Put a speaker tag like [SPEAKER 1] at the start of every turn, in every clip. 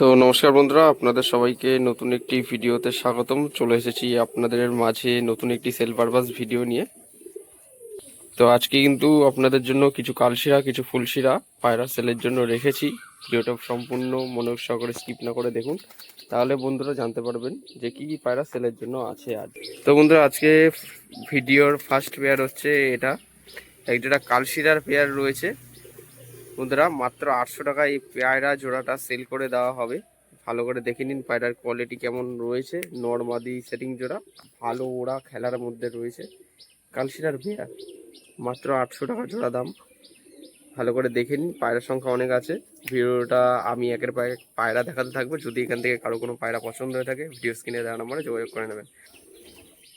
[SPEAKER 1] তো নমস্কার বন্ধুরা, আপনাদের সবাইকে নতুন একটি ভিডিওতে স্বাগতম। চলে এসেছি আপনাদের মাঝে নতুন একটি সেল পারপাস ভিডিও নিয়ে। তো আজকে কিন্তু আপনাদের জন্য কিছু কালশিরা, কিছু ফুলশিরা পায়রা সেলের জন্য রেখেছি। ভিডিওটা সম্পূর্ণ মনোযোগ সহকারে স্কিপ না করে দেখুন। তাহলে বন্ধুরা জানতে পারবেন যে কি কি পায়রা সেলের জন্য আছে আজ। তো বন্ধুরা, আজকে ভিডিওর ফার্স্ট পেয়ার হচ্ছে এটা। একটা কালশিরার পেয়ার রয়েছে। বন্ধুরা, মাত্র আটশো টাকায় এই পায়রা জোড়াটা সেল করে দেওয়া হবে। ভালো করে দেখে নিন পায়রার কোয়ালিটি কেমন রয়েছে। নর্মাদি সেটিং জোড়া, ভালো ওরা খেলার মধ্যে রয়েছে। কালশিরার পেয়ার মাত্র আটশো টাকা জোড়া দাম। ভালো করে দেখে নিন পায়রার সংখ্যা অনেক আছে। ভিডিওটা আমি একের পায়ে পায়রা দেখাতে থাকব। যদি এখান থেকে কারও কোনো পায়রা পছন্দ হয়ে থাকে ভিডিও স্ক্রিনে দেওয়া নাম্বারে যোগাযোগ করে নেবেন।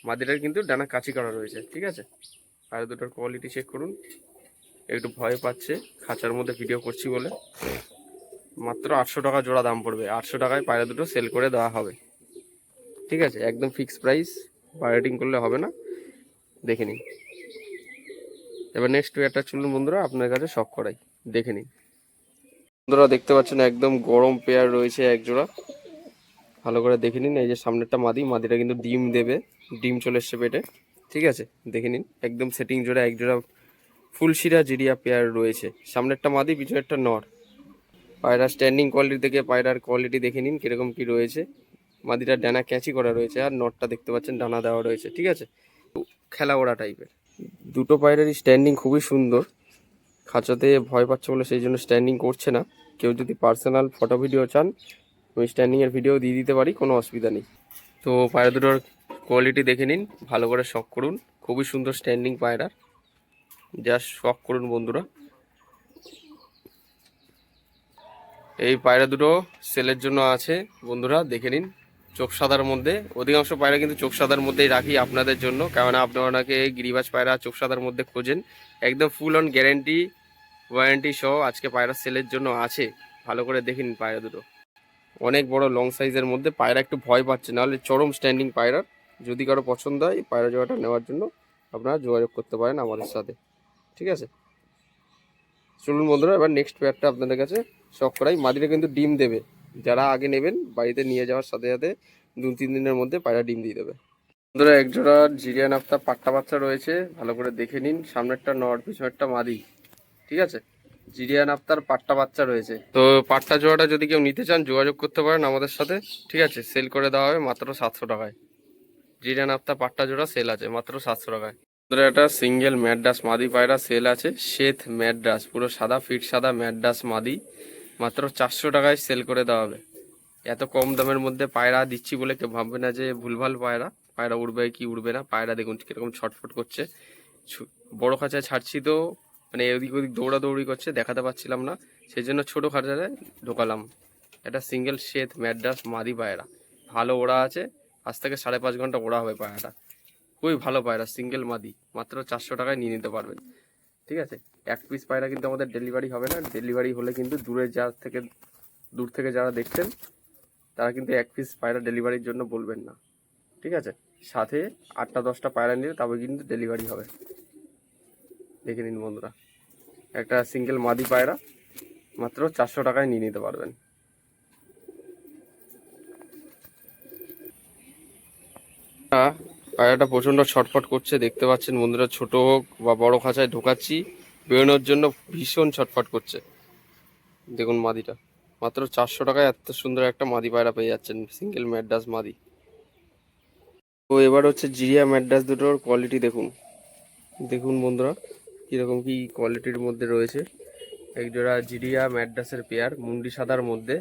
[SPEAKER 1] মাদিটার কিন্তু ডানা কাচি করা রয়েছে, ঠিক আছে? পায়রা দুটোর কোয়ালিটি চেক করুন। একটু ভয় পাচ্ছে, খাঁচার মধ্যে ভিডিও করছি বলে। মাত্র আটশো টাকা জোড়া দাম পড়বে, আটশো টাকায় পায়রা দুটো সেল করে দেওয়া হবে। ঠিক আছে, একদম ফিক্স প্রাইস বায়োটিং করলে হবে না। দেখে নিন। এবার নেক্সট পেয়ারটা চলুন বন্ধুরা আপনার কাছে শখ করাই। দেখে নিন। বন্ধুরা, দেখতে পাচ্ছেন একদম গরম পেয়ার রয়েছে এক জোড়া। ভালো করে দেখে নিন, এই যে সামনেরটা মাদি, মাদিটা কিন্তু ডিম দেবে, ডিম চলে এসছে পেটে। ঠিক আছে, দেখে নিন, একদম সেটিং জোড়া, এক জোড়া ফুলশিরা জিরিয়া পেয়ার রয়েছে। সামনেরটা মাদি, পিছনেরটা নর। পায়রা স্ট্যান্ডিং কোয়ালিটি থেকে পায়রার কোয়ালিটি দেখে নিন কীরকম কি রয়েছে। মাদিটার ডানা ক্যাচি করা রয়েছে আর নটটা দেখতে পাচ্ছেন, ডানা দেওয়া রয়েছে, ঠিক আছে? খেলা ওড়া টাইপের দুটো পায়রারই স্ট্যান্ডিং খুবই সুন্দর। খাঁচাতে ভয় পাচ্ছে বলে সেই জন্য স্ট্যান্ডিং করছে না। কেউ যদি পার্সোনাল ফটো ভিডিও চান, আমি স্ট্যান্ডিংয়ের ভিডিও দিয়ে দিতে পারি, কোনো অসুবিধা নেই। তো পায়রা দুটোর কোয়ালিটি দেখে নিন, ভালো করে শখ করুন। খুবই সুন্দর স্ট্যান্ডিং পায়রার। জাস্ট শখ করুন বন্ধুরা। এই পায়রা দুটো সেলের জন্য আছে বন্ধুরা, দেখে নিন। চোখ সাদার মধ্যে। অধিকাংশ পায়রা কিন্তু চোখ সাদার মধ্যেই রাখি আপনাদের জন্য, কেননা আপনারা ওনাকে গিরিবাজ পায়রা চোখ সাদার মধ্যে খোঁজেন। একদম ফুল অন গ্যারেন্টি ওয়ারেন্টি সহ আজকে পায়রা সেলের জন্য আছে। ভালো করে দেখে নিন পায়রা দুটো। অনেক বড় লং সাইজের মধ্যে পায়রা একটু ভয় পাচ্ছে, নাহলে চরম স্ট্যান্ডিং পায়রার। যদি কারও পছন্দ হয়, পায়রা জোড়াটা নেওয়ার জন্য আপনারা যোগাযোগ করতে পারেন আমাদের সাথে। ঠিক আছে? চলুন বন্ধুরা, এবার নেক্সট পেয়ারটা আপনাদের কাছে শখ করাই। মাদিরা কিন্তু ডিম দেবে। যারা আগে নেবেন, বাড়িতে নিয়ে যাওয়ার সাথে সাথে দু তিন দিনের মধ্যে পায়রা ডিম দিয়ে দেবে। বন্ধুরা, এক জোড়া জিরিয়ান আফতা পাট্টা বাচ্চা রয়েছে। ভালো করে দেখে নিন। সামনেরটা নর, পিছনেরটা মাদি। ঠিক আছে? জিরিয়ান আফতার পাট্টা বাচ্চা রয়েছে। তো পাট্টা জোড়াটা যদি কেউ নিতে চান, যোগাযোগ করতে পারেন আমাদের সাথে। ঠিক আছে? সেল করে দেওয়া হবে মাত্র সাতশো টাকায়। জিরিয়ান আফতা পাট্টা জোড়া সেল আছে মাত্র সাতশো টাকায়। একটা সিঙ্গেল ম্যাড্রাস মাদি পায়রা সেল আছে শ্বেত ম্যাড্রাস, পুরো সাদা ফিট সাদা ম্যাড্রাস মাদি, মাত্র চারশো টাকায় সেল করে দেওয়া হবে। এত কম দামের মধ্যে পায়রা দিচ্ছি বলে কেউ ভাববে না যে ভুলভাল পায়রা পায়রা উড়বে কি উড়বে না, পায়রা দেখুন কীরকম ছটফট করছে। বড় খাঁচায় ছাড়ছি তো মানে এদিক ওদিক দৌড়াদৌড়ি করছে, দেখাতে পাচ্ছিলাম না সেই জন্য ছোটো খাঁচায় ঢোকালাম। এটা সিঙ্গেল শ্বেত ম্যাড্রাস মাদি পায়রা, ভালো ওড়া আছে, আজ থেকে সাড়ে পাঁচ ঘণ্টা ওড়া হবে পায়রাটা। খুবই ভালো পায়রা সিঙ্গেল মাদি। মাত্র চারশো টাকায় নিয়ে নিতে পারবেন। ঠিক আছে? এক পিস পায়রা কিন্তু আমাদের ডেলিভারি হবে না। ডেলিভারি হলে কিন্তু দূরে যা থেকে, দূর থেকে যারা দেখছেন, তারা কিন্তু এক পিস পায়রা ডেলিভারির জন্য বলবেন না। ঠিক আছে? সাথে আটটা, দশটা পায়রা নিলে তবে কিন্তু ডেলিভারি হবে। দেখে নিন বন্ধুরা। একটা সিঙ্গেল মাদি পায়রা, মাত্র চারশো টাকায় নিয়ে নিতে পারবেন। পায়রাটা প্রচণ্ড ছটফট করছে, দেখতে পাচ্ছেন বন্ধুরা ছোট হোক বা বড় খাঁচায় ঢোকাচ্ছি, বেরোনোর জন্য ভীষণ ছটফট করছে। দেখুন মাদিটা, মাত্র চারশো টাকায় এত সুন্দর একটা মাদি পায়রা পেয়ে যাচ্ছেন সিঙ্গেল ম্যাড্রাস মাদি। তো এবার হচ্ছে জিরিয়া ম্যাড্রাস দুটোর কোয়ালিটি দেখুন। দেখুন বন্ধুরা, কীরকম কি কোয়ালিটির মধ্যে রয়েছে। একজোড়া জিরিয়া ম্যাড্রাসের পেয়ার মুন্ডি সাদার মধ্যে।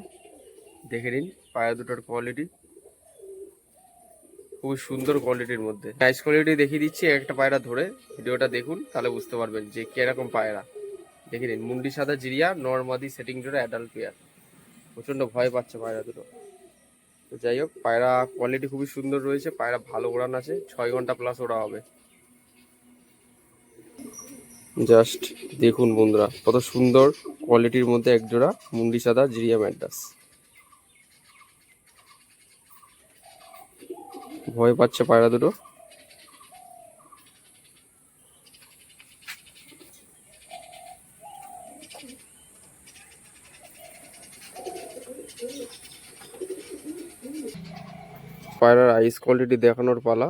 [SPEAKER 1] দেখে নিন পায়রা দুটোর কোয়ালিটি খুবই সুন্দর কোয়ালিটির মধ্যে। প্রাইস কোয়ালিটি দেখিয়ে দিচ্ছি, একটা পায়রা ধরে। ভিডিওটা দেখুন, তাহলে বুঝতে পারবেন যে কীরকম পায়রা। দেখে নিন, মুন্ডি সাদা জিরিয়া, নর্মাদি সেটিং জোড়া অ্যাডাল্ট পেয়ার প্রচণ্ড ভয় পাচ্ছে পায়রা দুটো। তো যাই হোক, পায়রা কোয়ালিটি খুবই সুন্দর রয়েছে, পায়রা ভালো ওড়ান আছে, ছয় ঘণ্টা প্লাস ওড়া হবে। জাস্ট দেখুন বন্ধুরা, কত সুন্দর কোয়ালিটির মধ্যে একজোড়া মুন্ডি সাদা জিরিয়া ম্যাড্রাস ভয় পাচ্ছে পায়রা দুটো। পায়রার আইস কোয়ালিটি দেখানোর পালা,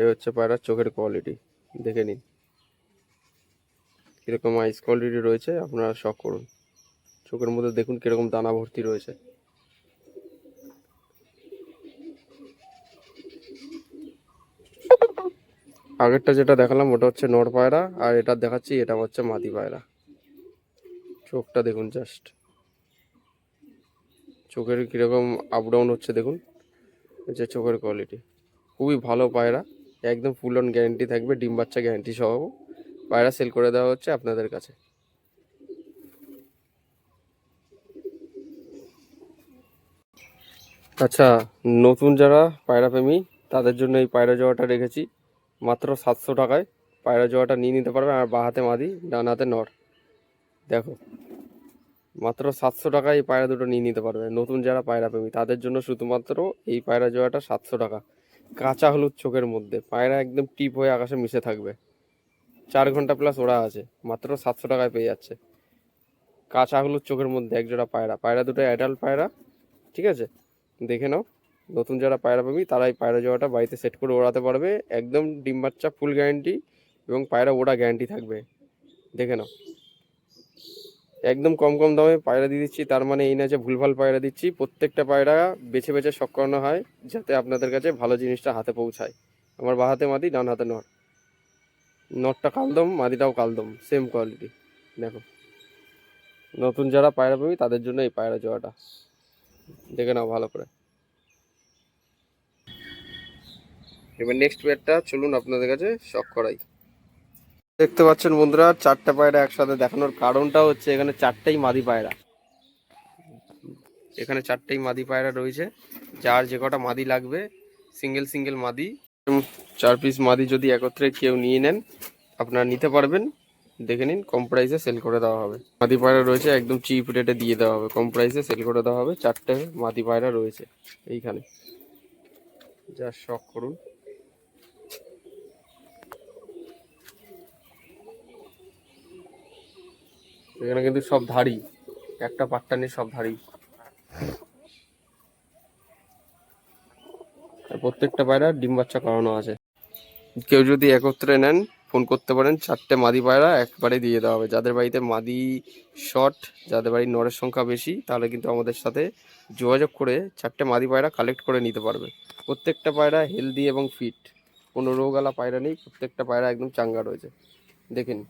[SPEAKER 1] এ হচ্ছে পায়রার চোখের কোয়ালিটি দেখে নিন। কীরকম আইস কোয়ালিটি রয়েছে, আপনারা শখ করুন। চোখের মধ্যে দেখুন কীরকম দানা ভর্তি রয়েছে। আগেরটা যেটা দেখালাম, ওটা হচ্ছে নর পায়রা, আর এটা দেখাচ্ছি, এটা হচ্ছে মাদি পায়রা। চোখটা দেখুন জাস্ট চোখের কীরকম আপ ডাউন হচ্ছে, দেখুন। যে চোখের কোয়ালিটি খুবই ভালো পায়রা, একদম ফুল অন গ্যারেন্টি থাকবে, ডিম বাচ্চা গ্যারেন্টি সহ পায়রা সেল করে দেওয়া হচ্ছে আপনাদের কাছে। আচ্ছা নতুন যারা পায়রা প্রেমী, তাদের জন্য এই পায়রা জোয়াটা রেখেছি। মাত্র সাতশো টাকায়। পায়রা জোয়াটা নিয়ে নিতে পারবে আর বাঁ হাতে মাদি, ডান হাতে নর। দেখো, মাত্র সাতশো টাকায় এই পায়রা দুটো নিয়ে নিতে পারবে। নতুন যারা পায়রা প্রেমী, তাদের জন্য শুধুমাত্র এই পায়রা জোয়াটা সাতশো টাকা। কাঁচা হলুদ চোখের মধ্যে, পায়রা একদম টিপ হয়ে আকাশে মিশে থাকবে। চার ঘণ্টা প্লাস ওরা আছে, মাত্র সাতশো টাকায় পেয়ে যাচ্ছে। কাঁচা হলুদ চোখের মধ্যে এক জোড়া পায়রা। পায়রা দুটো অ্যাডাল্ট পায়রা, ঠিক আছে? দেখে নাও। নতুন যারা পায়রা পাবি তারা এই পায়রা জোড়াটা বাড়িতে সেট করে ওড়াতে পারবে। একদম ডিম বাচ্চা ফুল গ্যারান্টি এবং পায়রা ওড়া গ্যারান্টি থাকবে। দেখে নাও। একদম কম কম দামে পায়রা দিয়ে দিচ্ছি, তার মানে এই না যে ভুলভাল পায়রা দিচ্ছি, প্রত্যেকটা পায়রা বেছে বেছে শখ করানো হয়, যাতে আপনাদের কাছে ভালো জিনিসটা হাতে পৌঁছায়। আমার বা হাতে মাদি, ডান হাতে নট নটটা কালদম, মাদিটাও কালদম সেম কোয়ালিটি দেখো। নতুন যারা পায়রা পাবি, তাদের জন্য এই পায়রা জোড়াটা দেখে নাও ভালো করে। এবার নেক্সট পেয়ারটা চলুন আপনাদের কাছে শখ করাই। দেখতে পাচ্ছেন বন্ধুরা, চারটা পায়রা একসাথে দেখানোর কারণটা হচ্ছে এখানে চারটাই মাদি পায়রা। এখানে চারটেই মাদি পায়রা রয়েছে। যার যে কটা মাদি লাগবে সিঙ্গেল সিঙ্গেল মাদি চার পিস মাদি যদি একত্রে কেউ নিয়ে নেন, আপনারা নিতে পারবেন। দেখে নিন, কম প্রাইসে সেল করে দেওয়া হবে। মাদি পায়রা রয়েছে, একদম চিপ রেটে দিয়ে দেওয়া হবে। কম প্রাইসে সেল করে দেওয়া হবে। চারটে মাদি পায়রা রয়েছে এইখানে। যা শখ করুন। এখানে কিন্তু সব ধাড়ি, একটা পাট্টা নেই সব ধাড়ি। আর প্রত্যেকটা পায়রা ডিম বাচ্চা করানো আছে। কেউ যদি একত্রে নেন, ফোন করতে পারেন, চারটে মাদি পায়রা একবারে দিয়ে দেওয়া হবে। যাদের বাড়িতে মাদি শর্ট যাদের বাড়ির নরের সংখ্যা বেশি, তাহলে কিন্তু আমাদের সাথে যোগাযোগ করে চারটে মাদি পায়রা কালেক্ট করে নিতে পারবে। প্রত্যেকটা পায়রা হেলদি এবং ফিট কোনো রোগ আলা পায়রা নেই, প্রত্যেকটা পায়রা একদম চাঙ্গা রয়েছে। দেখে নিন